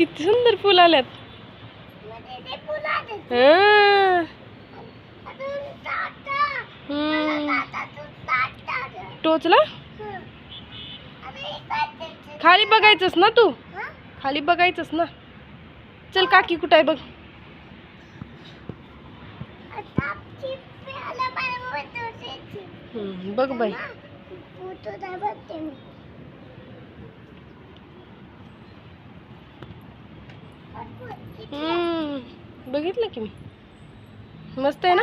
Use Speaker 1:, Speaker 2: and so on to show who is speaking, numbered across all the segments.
Speaker 1: किती सुंदर फुल आल्यात. टोचला? खाली बघायचंस ना तू? खाली बघायचंस ना. चल काकी कुठं आहे बघ. बघ बाई. बघितलं की मी. मस्त आहे ना.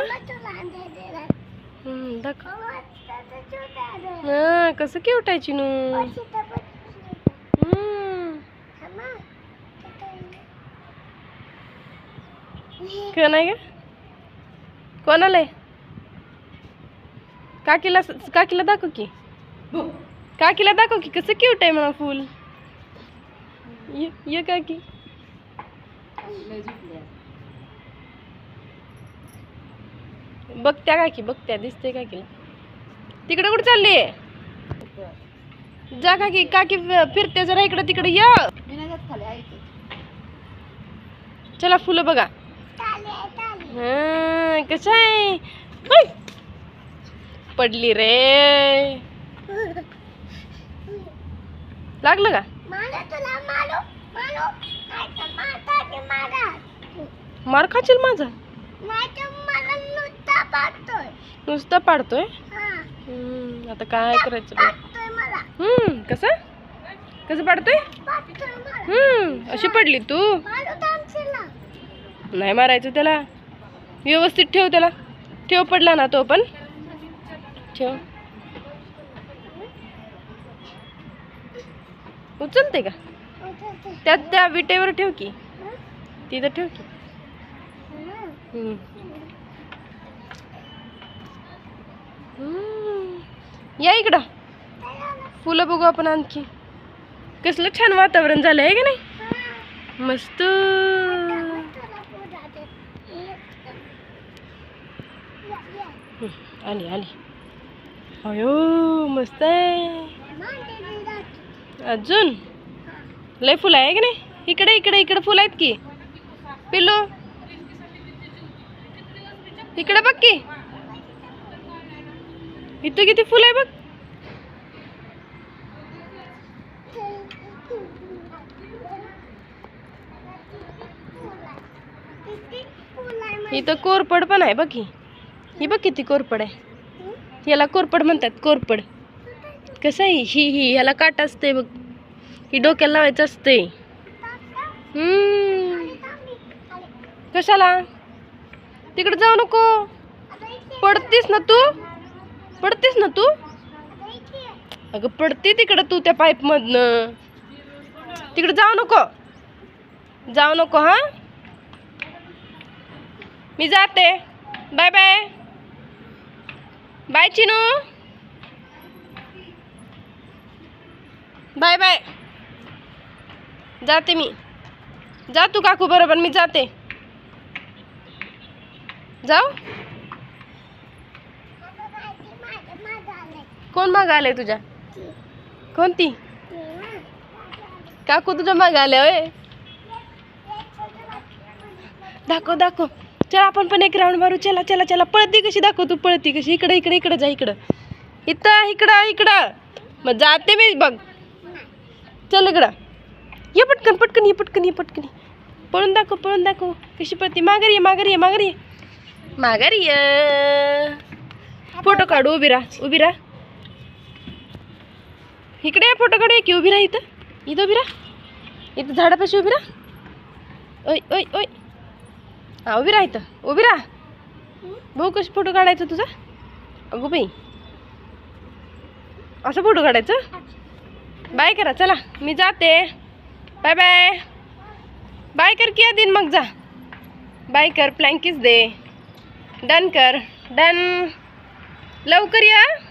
Speaker 1: हम्म, हा कसं की उठायची नू. हम्म. का नाही का कोणाला आहे? काकीला काकीला दाखव की. काकीला दाखव की कसं क्यूट आहे म्हणा फुल. ये ये काकी. बघत्या काकी बघत्या दिसते काकीला तिकडे कुठे चालली? जा काकी काकी फिरते जरा इकडे तिकडे या. चला फुलं बघा. हा, कसं आहे! पडली रे. लागलं का?
Speaker 2: मार
Speaker 1: खाचेल माझा?
Speaker 2: नुसता
Speaker 1: नुसतं पाडतोय? हम्म, आता काय करायचं बघ. हम्म कसं? कसं पाडतोय? हम्म अशी पडली तू. नाही मारायचं त्याला. व्यवस्थित ठेव त्याला. ठेव पडला ना तो पण. ठेव. उचलते का? त्यात त्या विटेवर ठेव की. तिथं ठेव की. या इकडं. फुलं बघू आपण आणखी. कसलं छान वातावरण झालं आहे का नाही? मस्त. आली आली. अयो मस्त आहे. अजून? लय फुलं आहे की नाही? इकडे इकडे इकडे फुलं आहेत की? पिल्लू? इकडे बघ की? इथं किती फुलं आहे बघ इथं कोरपड पण आहे बघ ही. ही बघ किती कोरपड आहे. याला कोरपड म्हणतात, कोरपड. कसं आहे ही ही? ह्याला काट असते बघ. ही डोक्याला लावायचं असते कशाला? तिकडे जाऊ नको. पडतीस ना तू? पडतीस ना तू? अगं पडते तिकडं तू त्या पाईपमधनं. तिकडे जाऊ नको. जाऊ नको हा? मी जाते. Bye bye. Bye Chinu. Bye bye. जाते मी. जा तू काकू बरोबर मी जाते. जाऊ? कोण माग आलंय तुझ्या? कोणती? काकू तुझ्या माग आल्या होय? दाखव दाखव. चल आपण पण एक राऊंड मारू. चला चला चला. पळती कशी? दाखव तू पळती कशी? इकडे इकडे इकडे जा इकडं. इथं इकडं इकडं. मग जाते मी बघ. चल इकडं. पटकन पटकन ये पटकन ये पटकन पळून दाखव पळून दाखव. कशी पळते? माघारी ये माघारी ये माघारी ये. माघारी ये. फोटो काढू उभी राहा उभी राहा. इकडे फोटो काढू की उभी राहा इथं. इथं उभी राहा. इथं झाडापाशी उभी राहा. ओय ओय ओय. हा उभी राहा इथं. उभी राहा. भाऊ कशी फोटो काढायचा तुझा. अगो बाई. असं फोटो काढायचं? बाय करा चला. मी जाते. Bye bye. बाय कर किया दिन मग जा. बाय कर प्लँकीच दे. डन कर. डन लवकर या.